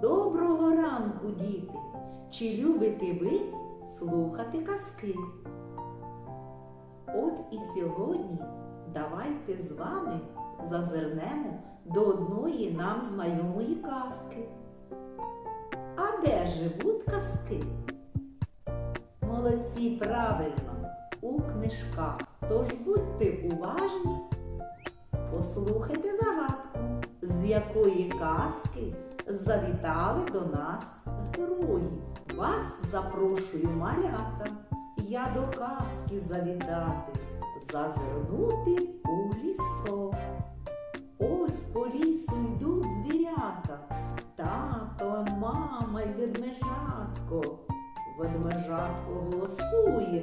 Доброго ранку, діти! Чи любите ви слухати казки? От і сьогодні давайте з вами зазирнемо до одної нам знайомої казки. А де живуть казки? Молодці правильно у книжках. Тож будьте уважні, послухайте загадку, з якої казки завітали до нас герої. Вас запрошую малята, я до казки завітати, зазирнути у лісок. Ось по лісу йдуть звірята, тато, мама й ведмежатко. Ведмежатко голосує,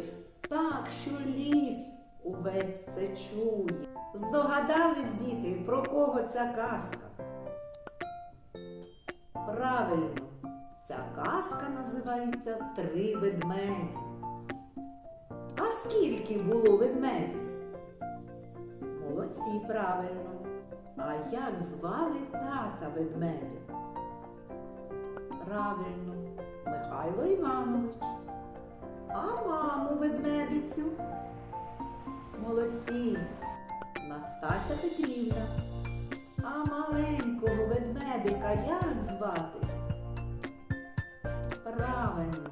так що ліс увесь це чує. Здогадались, діти, про кого ця казка? Правильно, ця казка називається Три ведмеді. А скільки було ведмедів? Молодці, правильно. А як звали тата ведмедя? Правильно, Михайло Іванович. А маму ведмедицю? Молодці, Настася Петрівна. А маленького ведмедика як звати? Правильно,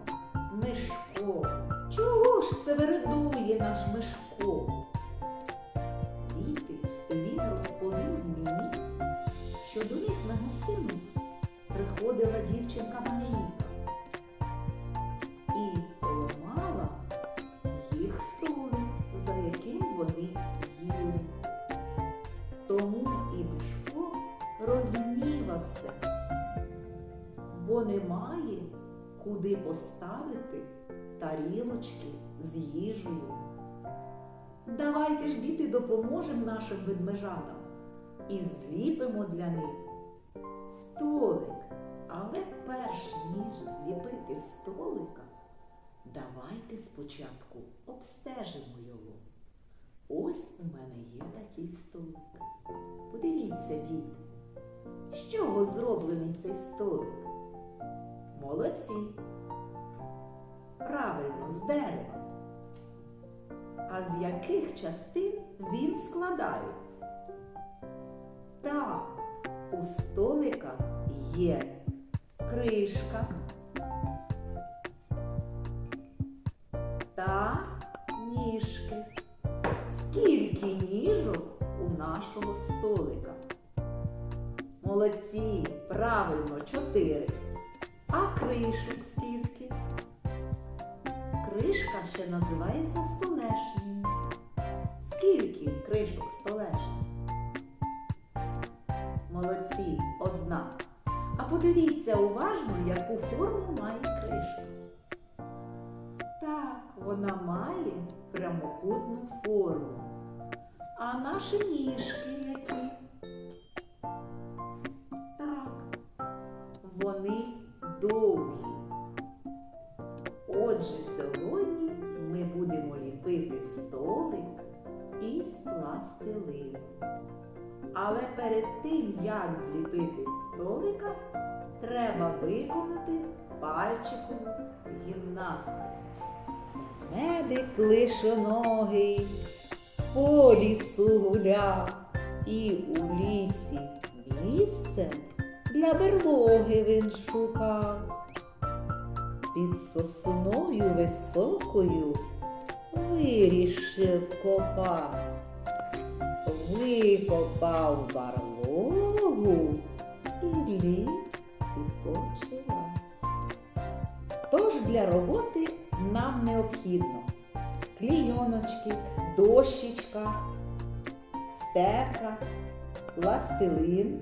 Мишко. Чого ж це вередує наш Мишко? Діти, він розповів мені, що до них на гостину приходила дівчинка Марійка куди поставити тарілочки з їжею. Давайте ж, діти, допоможемо нашим ведмежатам і зліпимо для них столик. Але перш ніж зліпити столика, давайте спочатку обстежимо його. Ось у мене є такий столик. Подивіться, діти, з чого зроблений цей столик? Молодці. Правильно, з дерева. А з яких частин він складається? Так, у столика є кришка та ніжки. Скільки ніжок у нашого столика? Молодці, правильно, чотири. А кришок скільки? Кришка ще називається столешнею. Скільки кришок столешні? Молодці, одна. А подивіться уважно, яку форму має кришка. Так, вона має прямокутну форму. А наші ніжки які? Так, вони Отже, сьогодні ми будемо ліпити столик із пластилину. Але перед тим, як зліпити столика, треба виконати пальчикову гімнастику. Медик лишоногий по лісу гуляв, і у лісі місце для берлоги він шукав. Під сосною високою вирішив копати. Викопав барлогу і ліг відпочивати. Тож для роботи нам необхідно клійоночки, дощечка, стека, пластилин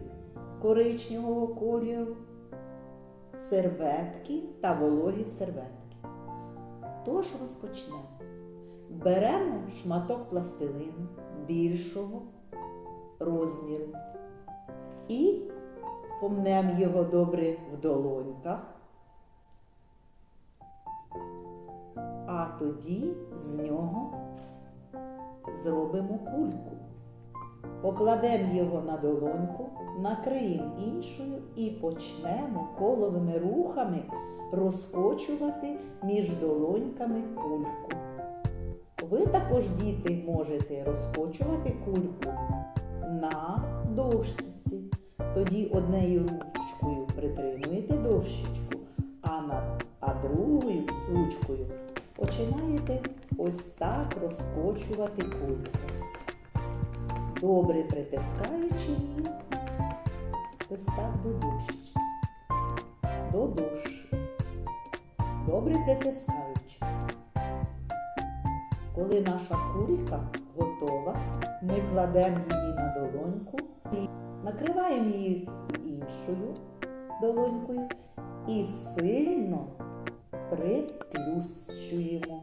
коричневого кольору, серветки та вологі серветки. Тож розпочнемо. Беремо шматок пластилину більшого розміру і помнемо його добре в долоньках. А тоді з нього зробимо кульку. Покладемо його на долоньку, накриємо іншою і почнемо коловими рухами розкочувати між долоньками кульку. Ви також, діти, можете розкочувати кульку на дошці. Тоді однею ручкою притримуєте дощечку, а, на, а другою ручкою починаєте ось так розкочувати кульку. Добре притискаючи її так до дощечки. До дощі. Добре притискаючи. Коли наша кулька готова, ми кладемо її на долоньку і накриваємо її іншою долонькою і сильно приплющуємо.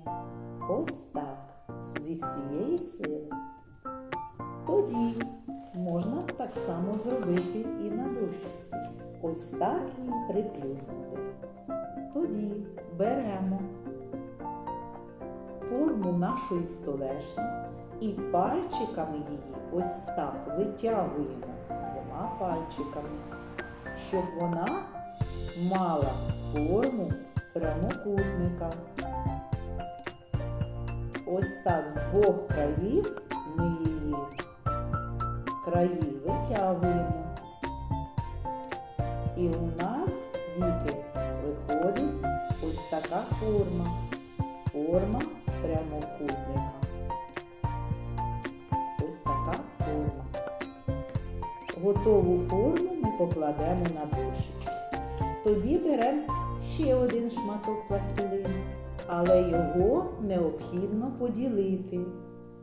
Ось так, зі всієї сили. Тоді можна так само зробити і на дощці. Ось так її приплюснути. Тоді беремо форму нашої столешні і пальчиками її ось так витягуємо двома пальчиками, щоб вона мала форму прямокутника. Ось так з двох країв краї витягуємо. І у нас, діти, виходить ось така форма. Форма прямокутника. Ось така форма. Готову форму ми покладемо на дощечку. Тоді беремо ще один шматок пластилину, але його необхідно поділити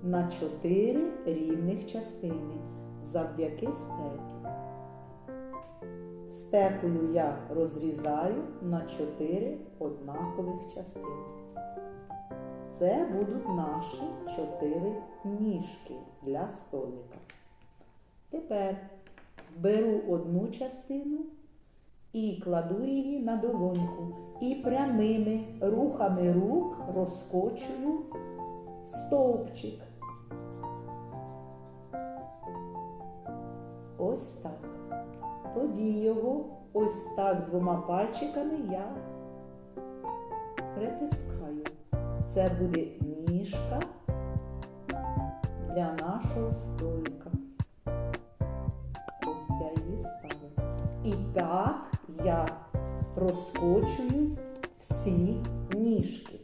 на чотири рівних частини завдяки стекі. Стекою я розрізаю на чотири однакових частини. Це будуть наші чотири ніжки для столика. Тепер беру одну частину і кладу її на долоньку і прямими рухами рук розкочую стовпчик. Тоді його ось так двома пальчиками я притискаю. Це буде ніжка для нашого столика. Ось я її ставлю. І так я розкочую всі ніжки.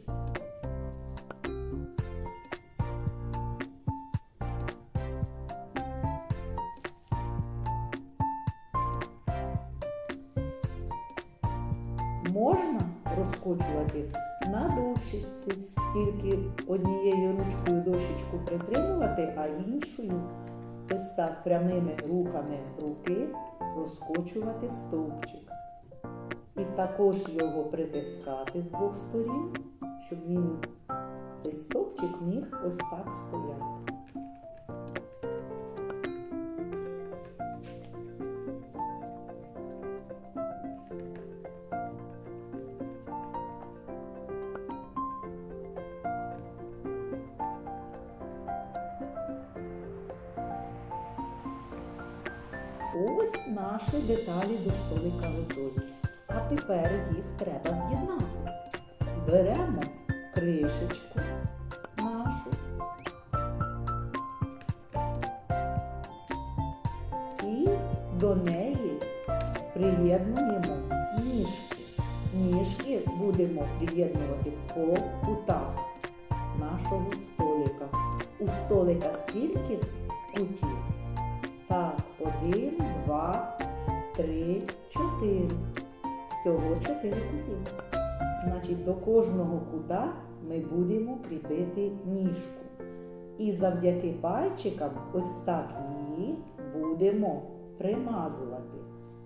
Розкочувати на дощечці, тільки однією ручкою дощечку притримувати, а іншою ось так прямими рухами руки розкочувати стовпчик. І також його притискати з двох сторін, щоб він цей стовпчик міг ось так стояти. Ось наші деталі до столика готові. А тепер їх треба з'єднати. Беремо кришечку нашу і до неї приєднуємо ніжки. Ніжки будемо приєднувати по кутах нашого столика. У столика скільки кутів? Так, один, два, три, чотири. Всього чотири кути. Значить, до кожного кута ми будемо кріпити ніжку. І завдяки пальчикам ось так її будемо примазувати,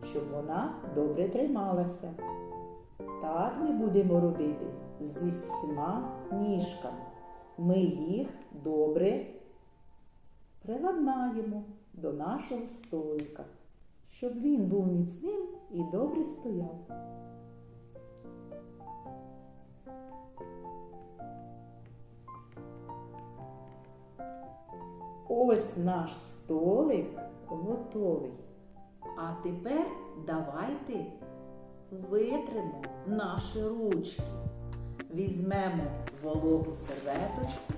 щоб вона добре трималася. Так ми будемо робити зі всіма ніжками. Ми їх добре приладнаємо до нашого столика, щоб він був міцним і добре стояв. Ось наш столик готовий. А тепер давайте витримо наші ручки. Візьмемо вологу серветочку.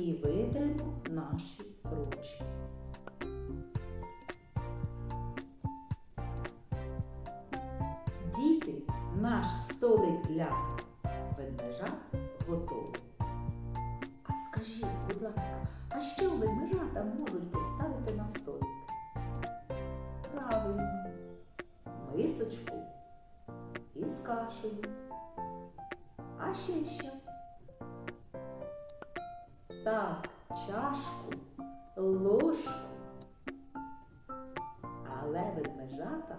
І витримо наші ручки. Діти, наш столик для ведмежат готовий. А скажіть, будь ласка, а що ведмежата можуть поставити на столик? Правильно, мисочку із кашею. А ще що? Так, чашку, ложку. Але ведмежата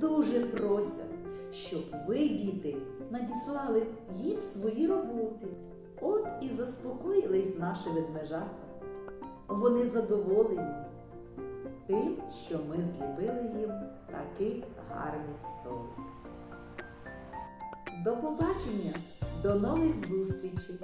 дуже просять, щоб ви, діти, надіслали їм свої роботи. От і заспокоїлись наші ведмежата. Вони задоволені тим, що ми зліпили їм такий гарний столик. До побачення, до нових зустрічей!